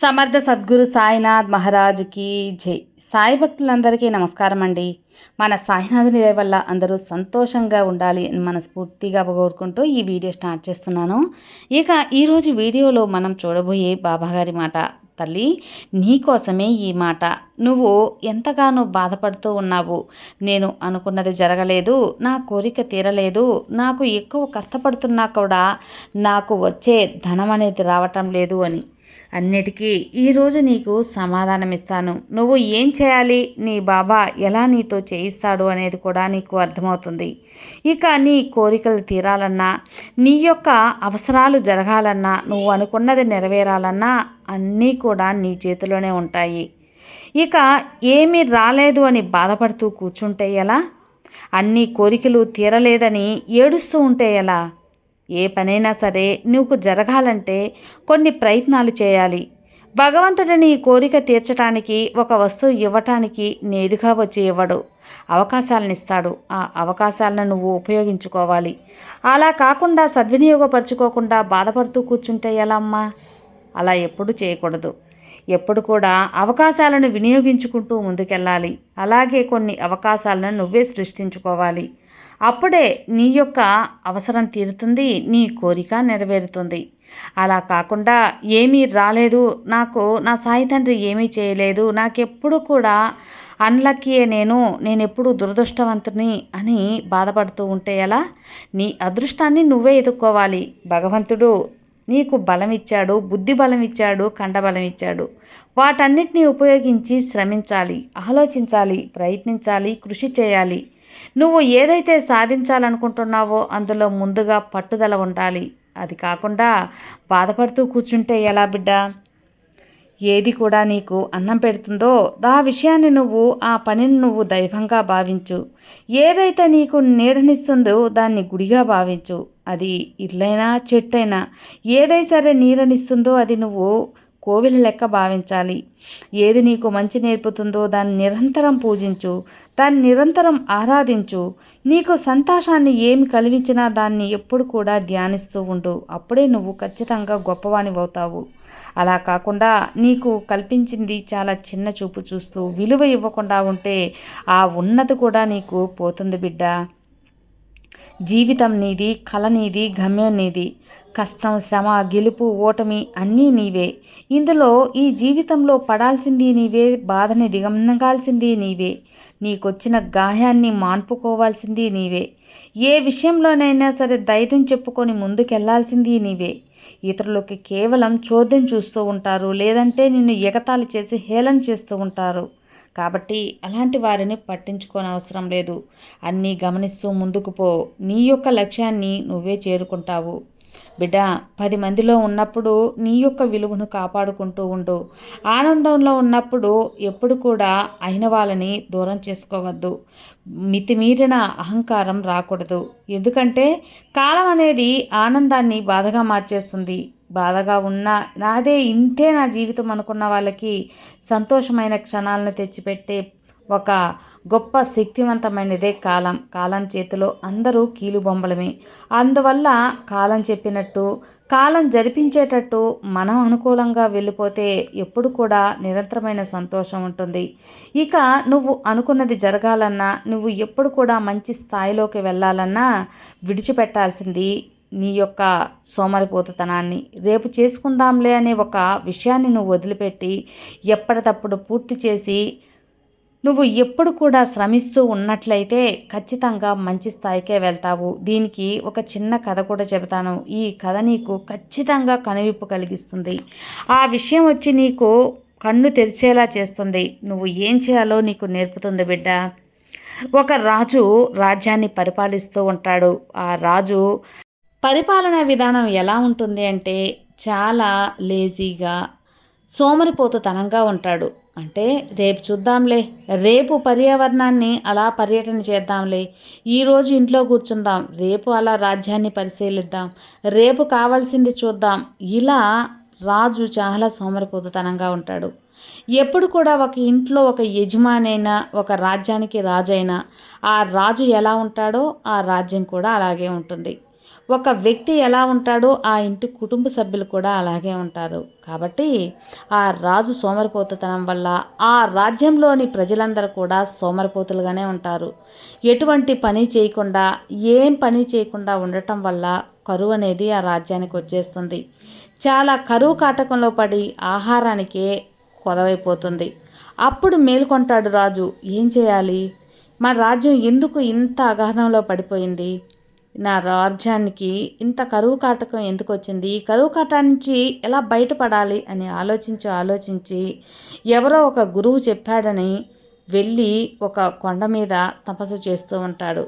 సమర్థ సద్గురు సాయినాథ్ మహారాజుకి జై. సాయి భక్తులందరికీ నమస్కారం అండి. మన సాయినాథుని దయ వల్ల అందరూ సంతోషంగా ఉండాలి అని మనస్ఫూర్తిగా కోరుకుంటూ ఈ వీడియో స్టార్ట్ చేస్తున్నాను. ఇక ఈరోజు వీడియోలో మనం చూడబోయే బాబాగారి మాట తల్లి నీకోసమే ఈ మాట. నువ్వు ఎంతగానో బాధపడుతూ ఉన్నావు. నేను అనుకున్నది జరగలేదు. నా కోరిక తీరలేదు. నాకు ఎక్కువ కష్టపడుతున్నా కూడా నాకు వచ్చే ధనం అనేది రావటం లేదు అని. అన్నిటికీ ఈరోజు నీకు సమాధానం ఇస్తాను నువ్వు ఏం చేయాలి? నీ బాబా ఎలా నీతో చేయిస్తాడు అనేది కూడా నీకు అర్థమవుతుంది. ఇక నీ కోరికలు తీరాలన్నా నీ యొక్క అవసరాలు జరగాలన్నా నువ్వు అనుకున్నది నెరవేరాలన్నా అన్నీ కూడా నీ చేతిలోనే ఉంటాయి. ఇక ఏమీ రాలేదు అని బాధపడుతూ కూర్చుంటే ఎలా? అన్ని కోరికలు తీరలేదని ఏడుస్తూ ఉంటే ఎలా? ఏ పనైనా సరే నువ్వు జరగాలంటే కొన్ని ప్రయత్నాలు చేయాలి. భగవంతుడు నీ కోరిక తీర్చడానికి ఒక వస్తువు ఇవ్వటానికి నేరుగా వచ్చి ఇవ్వడు. అవకాశాలను ఇస్తాడు ఆ అవకాశాలను నువ్వు ఉపయోగించుకోవాలి. అలా కాకుండా సద్వినియోగపరచుకోకుండా బాధపడుతూ కూర్చుంటే ఎలా అమ్మా? అలా ఎప్పుడు చేయకూడదు. ఎప్పుడు కూడా అవకాశాలను వినియోగించుకుంటూ ముందుకెళ్ళాలి. అలాగే కొన్ని అవకాశాలను నువ్వే సృష్టించుకోవాలి. అప్పుడే నీ యొక్క అవసరం తీరుతుంది నీ కోరిక నెరవేరుతుంది. అలా కాకుండా ఏమీ రాలేదు నాకు నా సాయి తండ్రి ఏమీ చేయలేదు నాకెప్పుడు కూడా అన్లక్కీయే నేను నేను ఎప్పుడు దురదృష్టవంతుని అని బాధపడుతూ ఉంటే ఎలా? నీ అదృష్టాన్ని నువ్వే ఎదుర్కోవాలి భగవంతుడు నీకు బలం ఇచ్చాడు బుద్ధి బలం ఇచ్చాడు కండబలం ఇచ్చాడు వాటన్నిటినీ ఉపయోగించి శ్రమించాలి ఆలోచించాలి ప్రయత్నించాలి కృషి చేయాలి. నువ్వు ఏదైతే సాధించాలనుకుంటున్నావో అందులో ముందుగా పట్టుదల ఉండాలి. అది కాకుండా బాధపడుతూ కూర్చుంటే ఎలా బిడ్డ? ఏది కూడా నీకు అన్నం పెడుతుందో ఆ విషయాన్ని నువ్వు ఆ పనిని నువ్వు దైవంగా భావించు. ఏదైతే నీకు నీడనిస్తుందో దాన్ని గుడిగా భావించు. అది ఇల్లైనా చెట్టైనా ఏదైతే సరే నీడనిస్తుందో అది నువ్వు కోవిల లెక్క భావించాలి. ఏది నీకు మంచి నేర్పుతుందో దాన్ని నిరంతరం పూజించు. దాన్ని నిరంతరం ఆరాధించు. నీకు సంతోషాన్ని ఏమి కలిగించినా దాన్ని ఎప్పుడు కూడా ధ్యానిస్తూ ఉండు. అప్పుడే నువ్వు ఖచ్చితంగా గొప్పవానివవుతావు. అలా కాకుండా నీకు కల్పించింది చాలా చిన్న చూపు చూస్తూ విలువ ఇవ్వకుండా ఉంటే ఆ ఉన్నతి కూడా నీకు పోతుంది బిడ్డ. జీవితం నీది కళ నీది గమ్యం నీది. కష్టం శ్రమ గెలుపు ఓటమి అన్నీ నీవే. ఇందులో ఈ జీవితంలో పడాల్సింది నీవే బాధని దిగమనగాల్సింది నీవే. నీకొచ్చిన గాయాన్ని మాన్పుకోవాల్సింది నీవే. ఏ విషయంలోనైనా సరే ధైర్యం చెప్పుకొని ముందుకెళ్ళాల్సింది నీవే. ఇతరులకి కేవలం చోద్యం చూస్తూ ఉంటారు లేదంటే నిన్ను ఎగతాళి చేసి హేళన చేస్తూ ఉంటారు. కాబట్టి అలాంటి వారిని పట్టించుకోని అవసరం లేదు. అన్నీ గమనిస్తూ ముందుకు పో. నీ యొక్క లక్ష్యాన్ని నువ్వే చేరుకుంటావు. బిడ్డ పది మందిలో ఉన్నప్పుడు నీ యొక్క విలువను కాపాడుకుంటూ ఉండు. ఆనందంలో ఉన్నప్పుడు ఎప్పుడు కూడా అయిన వాళ్ళని దూరం చేసుకోవద్దు. మితిమీరిన అహంకారం రాకూడదు. ఎందుకంటే కాలం అనేది ఆనందాన్ని బాధగా మార్చేస్తుంది. బాధగా ఉన్నా నాదే ఇంతే నా జీవితం అనుకున్న వాళ్ళకి సంతోషమైన క్షణాలను తెచ్చిపెట్టే ఒక గొప్ప శక్తివంతమైనదే కాలం. కాలం చేతిలో అందరూ కీలుబొమ్మలమే. అందువల్ల కాలం చెప్పినట్టు కాలం జరిపించేటట్టు మనం అనుకూలంగా వెళ్ళిపోతే ఎప్పుడు కూడా నిరంతరమైన సంతోషం ఉంటుంది. ఇక నువ్వు అనుకున్నది జరగాలన్నా నువ్వు ఎప్పుడు కూడా మంచి స్థాయిలోకి వెళ్ళాలన్నా విడిచిపెట్టాల్సింది నీ యొక్క సోమరిపోతుతనాన్ని. రేపు చేసుకుందాంలే అనే ఒక విషయాన్ని నువ్వు వదిలిపెట్టి ఎప్పటికప్పుడు పూర్తి చేసి నువ్వు ఎప్పుడు కూడా శ్రమిస్తూ ఉన్నట్లయితే ఖచ్చితంగా మంచి స్థాయికే వెళ్తావు. దీనికి ఒక చిన్న కథ కూడా చెబుతాను. ఈ కథ నీకు ఖచ్చితంగా కనువిప్పు కలిగిస్తుంది. ఆ విషయం వచ్చి నీకు కన్ను తెరిచేలా చేస్తుంది. నువ్వు ఏం చేయాలో నీకు నేర్పుతుంది బిడ్డ. ఒక రాజు రాజ్యాన్ని పరిపాలిస్తూ ఉంటాడు. ఆ రాజు పరిపాలన విధానం ఎలా ఉంటుంది అంటే చాలా లేజీగా సోమరిపోతుతనంగా ఉంటాడు. అంటే రేపు చూద్దాంలే. రేపు పర్యావరణాన్ని అలా పర్యటన చేద్దాంలే. ఈరోజు ఇంట్లో కూర్చుందాం. రేపు అలా రాజ్యాన్ని పరిశీలిద్దాం. రేపు కావాల్సింది చూద్దాం. ఇలా రాజు చాలా సోమరిపోతుతనంగా ఉంటాడు. ఎప్పుడు కూడా ఒక ఇంట్లో ఒక యజమానైనా ఒక రాజ్యానికి రాజైనా ఆ రాజు ఎలా ఉంటాడో ఆ రాజ్యం కూడా అలాగే ఉంటుంది. ఒక వ్యక్తి ఎలా ఉంటాడో ఆ ఇంటి కుటుంబ సభ్యులు కూడా అలాగే ఉంటారు. కాబట్టి ఆ రాజు సోమరిపోతుతనం వల్ల ఆ రాజ్యంలోని ప్రజలందరూ కూడా సోమరిపోతులుగానే ఉంటారు. ఎటువంటి పని చేయకుండా ఏం పని చేయకుండా ఉండటం వల్ల కరువు అనేది ఆ రాజ్యానికి వచ్చేస్తుంది. చాలా కరువు కాటకంలో పడి ఆహారానికే కొదవైపోతుంది. అప్పుడు మేలుకొంటాడు రాజు. ఏం చేయాలి? మన రాజ్యం ఎందుకు ఇంత అగాధంలో పడిపోయింది? నా రాజ్యానికి ఇంత కరువు కాటకం ఎందుకు వచ్చింది? ఈ కరువు కాటా నుంచి ఎలా బయటపడాలి? అని ఆలోచించి ఆలోచించి ఎవరో ఒక గురువు చెప్పాడని వెళ్ళి ఒక కొండ మీద తపస్సు చేస్తూ ఉంటాడు.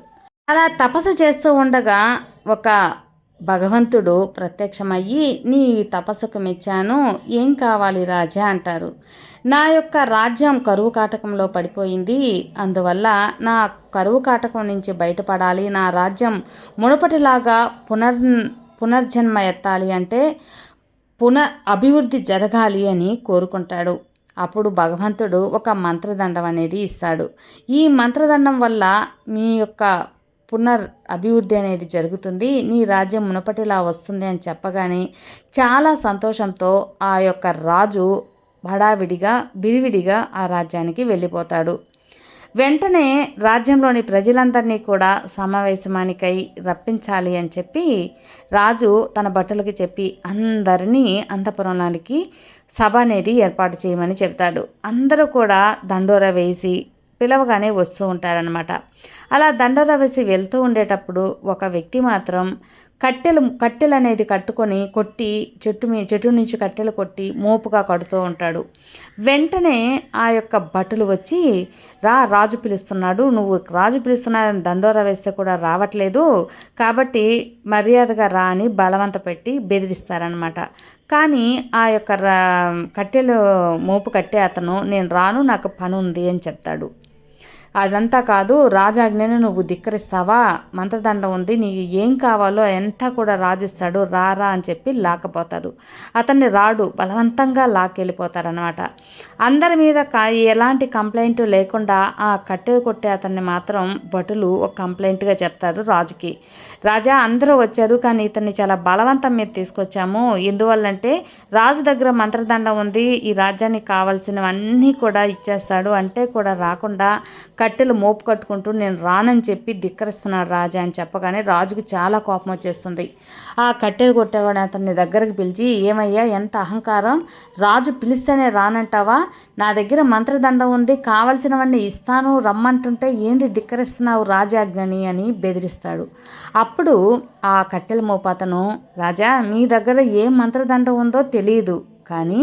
అలా తపస్సు చేస్తూ ఉండగా ఒక భగవంతుడు ప్రత్యక్షమయ్యి నీ తపస్సుకు మెచ్చాను ఏం కావాలి రాజా? అంటారు. నా యొక్క రాజ్యం కరువు కాటకంలో పడిపోయింది అందువల్ల నా కరువు కాటకం నుంచి బయటపడాలి నా రాజ్యం మునుపటిలాగా పునర్ పునర్జన్మ ఎత్తాలి అంటే పునర్ అభివృద్ధి జరగాలి అని కోరుకుంటాడు. అప్పుడు భగవంతుడు ఒక మంత్రదండం అనేది ఇస్తాడు. ఈ మంత్రదండం వల్ల మీ యొక్క పునర్ అభివృద్ధి అనేది జరుగుతుంది. నీ రాజ్యం మునపటిలా వస్తుంది అని చెప్పగానే చాలా సంతోషంతో ఆ యొక్క రాజు హడావిడిగా విడివిడిగా ఆ రాజ్యానికి వెళ్ళిపోతాడు. వెంటనే రాజ్యంలోని ప్రజలందరినీ కూడా సమావేశమానికై రప్పించాలి అని చెప్పి రాజు తన భటులకి చెప్పి అందరినీ అంతపురంలోనికి సభ అనేది ఏర్పాటు చేయమని చెప్తాడు అందరూ కూడా దండోర వేసి పిలవగానే వస్తూ ఉంటారనమాట అలా దండరవసి వేసి వెళ్తూ ఉండేటప్పుడు ఒక వ్యక్తి మాత్రం కట్టెలు కట్టెలు అనేది కట్టుకొని కొట్టి చెట్టు మీ చెట్టు నుంచి కట్టెలు కొట్టి మోపుగా కడుతూ ఉంటాడు. వెంటనే ఆ యొక్క భటులు వచ్చి రా రాజు పిలుస్తున్నాడు. నువ్వు రాజు పిలుస్తున్నాడని దండోరా వేస్తే కూడా రావట్లేదు. కాబట్టి మర్యాదగా రా అని బలవంత పెట్టి బెదిరిస్తారనమాట కానీ ఆ యొక్క కట్టెలు మోపు కట్టే అతను నేను రాను నాకు పని ఉంది అని చెప్తాడు. అదంతా కాదు రాజాజ్ఞను నువ్వు ధిక్కరిస్తావా? మంత్రదండం ఉంది నీకు ఏం కావాలో ఎంత కూడా రాజిస్తాడు రారా అని చెప్పి లాకపోతారు అతన్ని రాడు బలవంతంగా లాక్కెళ్ళిపోతారనమాట అందరి మీద ఎలాంటి కంప్లైంట్ లేకుండా ఆ కట్టెలు కొట్టే అతన్ని మాత్రం భటులు ఒక కంప్లైంట్గా చెప్తారు రాజుకి. రాజా అందరూ వచ్చారు కానీ ఇతన్ని చాలా బలవంతం మీద తీసుకొచ్చాము. ఎందువల్లంటే రాజు దగ్గర మంత్రదండం ఉంది ఈ రాజ్యానికి కావాల్సినవన్నీ కూడా ఇచ్చేస్తాడు అంటే కూడా రాకుండా కట్టెలు మోపు కట్టుకుంటూ నేను రానని చెప్పి ధిక్కరిస్తున్నాడు రాజా అని చెప్పగానే రాజుకు చాలా కోపం వచ్చేస్తుంది. ఆ కట్టెలు కొట్టేవాడు అతన్ని దగ్గరికి పిలిచి ఏమయ్యా ఎంత అహంకారం? రాజు పిలిస్తేనే రానంటావా? నా దగ్గర మంత్రదండం ఉంది కావలసినవన్నీ ఇస్తాను రమ్మంటుంటే ఏంది ధిక్కరిస్తున్నావు రాజాజ్ఞని? అని బెదిరిస్తాడు. అప్పుడు ఆ కట్టెల మోపు అతను రాజా మీ దగ్గర ఏ మంత్రదండం ఉందో తెలియదు కానీ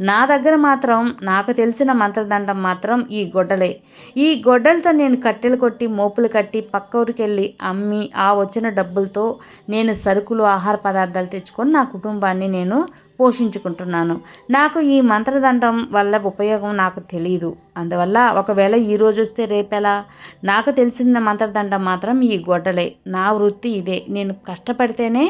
నా దగ్గర మాత్రం నాకు తెలిసిన మంత్రదండం మాత్రం ఈ గొడ్డలే. ఈ గొడ్డలతో నేను కట్టెలు కొట్టి మోపులు కట్టి పక్క ఊరికి వెళ్ళి అమ్మి ఆ వచ్చిన డబ్బులతో నేను సరుకులు ఆహార పదార్థాలు తెచ్చుకొని నా కుటుంబాన్ని నేను పోషించుకుంటున్నాను. నాకు ఈ మంత్రదండం వల్ల ఉపయోగం నాకు తెలియదు అందువల్ల ఒకవేళ ఈరోజు వస్తే రేపెలా నాకు తెలిసిన మంత్రదండం మాత్రం ఈ గొడ్డలే. నా వృత్తి ఇదే. నేను కష్టపడితేనే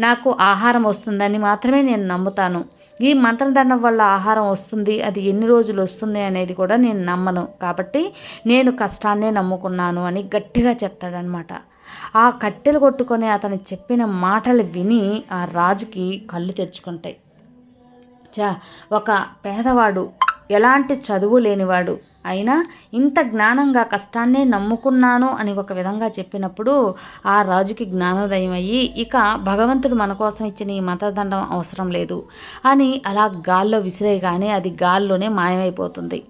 నాకు ఆహారం వస్తుందని మాత్రమే నేను నమ్ముతాను. ఈ మంత్రదండం వల్ల ఆహారం వస్తుంది అది ఎన్ని రోజులు వస్తుంది అనేది కూడా నేను నమ్మను. కాబట్టి నేను కష్టాన్నే నమ్ముకున్నాను అని గట్టిగా చెప్తాడనమాట ఆ కట్టెలు కొట్టుకొని అతను చెప్పిన మాటలు విని ఆ రాజుకి కళ్ళు తెరుచుకుంటాయి. చా ఒక పేదవాడు ఎలాంటి చదువు లేనివాడు అయినా ఇంత జ్ఞానంగా కష్టాన్నే నమ్ముకున్నాను అని ఒక విధంగా చెప్పినప్పుడు ఆ రాజుకి జ్ఞానోదయం అయ్యి ఇక భగవంతుడు మన కోసం ఇచ్చిన ఈ మతదండం అవసరం లేదు అని అలా గాల్లో విసిరేయగానే అది గాల్లోనే మాయమైపోతుంది.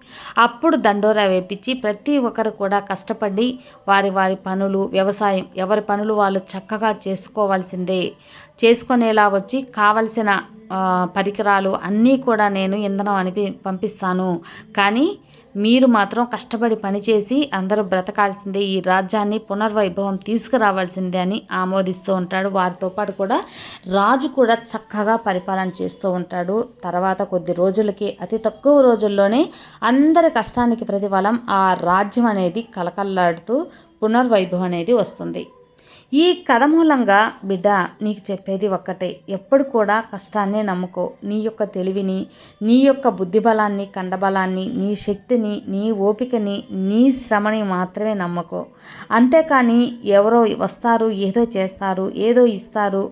అప్పుడు దండోరా వేపించి ప్రతి ఒక్కరు కూడా కష్టపడి వారి వారి పనులు వ్యవసాయం ఎవరి పనులు వాళ్ళు చక్కగా చేసుకోవాల్సిందే. చేసుకునేలా వచ్చి కావలసిన పరికరాలు అన్నీ కూడా నేను ఇంధనం అనిపి పంపిస్తాను. కానీ మీరు మాత్రం కష్టపడి పనిచేసి అందరూ బ్రతకాల్సిందే ఈ రాజ్యాన్ని పునర్వైభవం తీసుకురావాల్సిందే అని ఆమోదిస్తూ ఉంటాడు. వారితో పాటు కూడా రాజు కూడా చక్కగా పరిపాలన చేస్తూ ఉంటాడు. తర్వాత కొద్ది రోజులకి అతి తక్కువ రోజుల్లోనే అందరి కష్టానికి ప్రతిఫలం ఆ రాజ్యం అనేది కలకల్లాడుతూ పునర్వైభవం అనేది వస్తుంది. ఈ కథ మూలంగా బిడ్డ నీకు చెప్పేది ఒక్కటే. ఎప్పుడు కూడా కష్టాన్నే నమ్ముకో. నీ యొక్క తెలివిని నీ యొక్క బుద్ధిబలాన్ని కండబలాన్ని నీ శక్తిని నీ ఓపికని నీ శ్రమని మాత్రమే నమ్మకో. అంతేకాని ఎవరో వస్తారు ఏదో చేస్తారు ఏదో ఇస్తారు.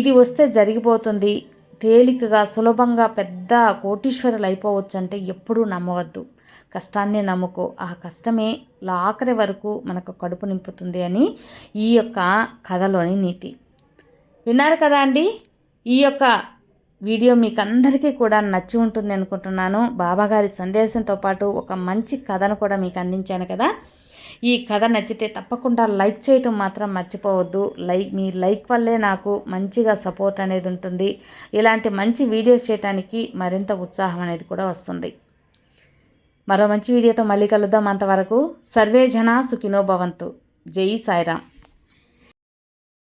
ఇది వస్తే జరిగిపోతుంది. తేలికగా సులభంగా పెద్ద కోటీశ్వరులు అయిపోవచ్చు అంటే ఎప్పుడూ నమ్మవద్దు. కష్టాన్ని నమ్ముకో. ఆ కష్టమే ఆఖరి వరకు మనకు కడుపు నింపుతుంది అని ఈ యొక్క కథలోని నీతి. విన్నారు కదా అండి? ఈ యొక్క వీడియో మీకు అందరికీ కూడా నచ్చి ఉంటుంది అనుకుంటున్నాను. బాబాగారి సందేశంతో పాటు ఒక మంచి కథను కూడా మీకు అందించాను కదా. ఈ కథ నచ్చితే తప్పకుండా లైక్ చేయటం మాత్రం మర్చిపోవద్దు. లైక్ మీ లైక్ వల్లే నాకు మంచిగా సపోర్ట్ అనేది ఉంటుంది. ఇలాంటి మంచి వీడియోస్ చేయడానికి మరింత ఉత్సాహం అనేది కూడా వస్తుంది. మరో మంచి వీడియోతో మళ్ళీ కలుద్దాం అంతవరకు సర్వే జన సుఖినో భవంతు. జై సాయిరామ్.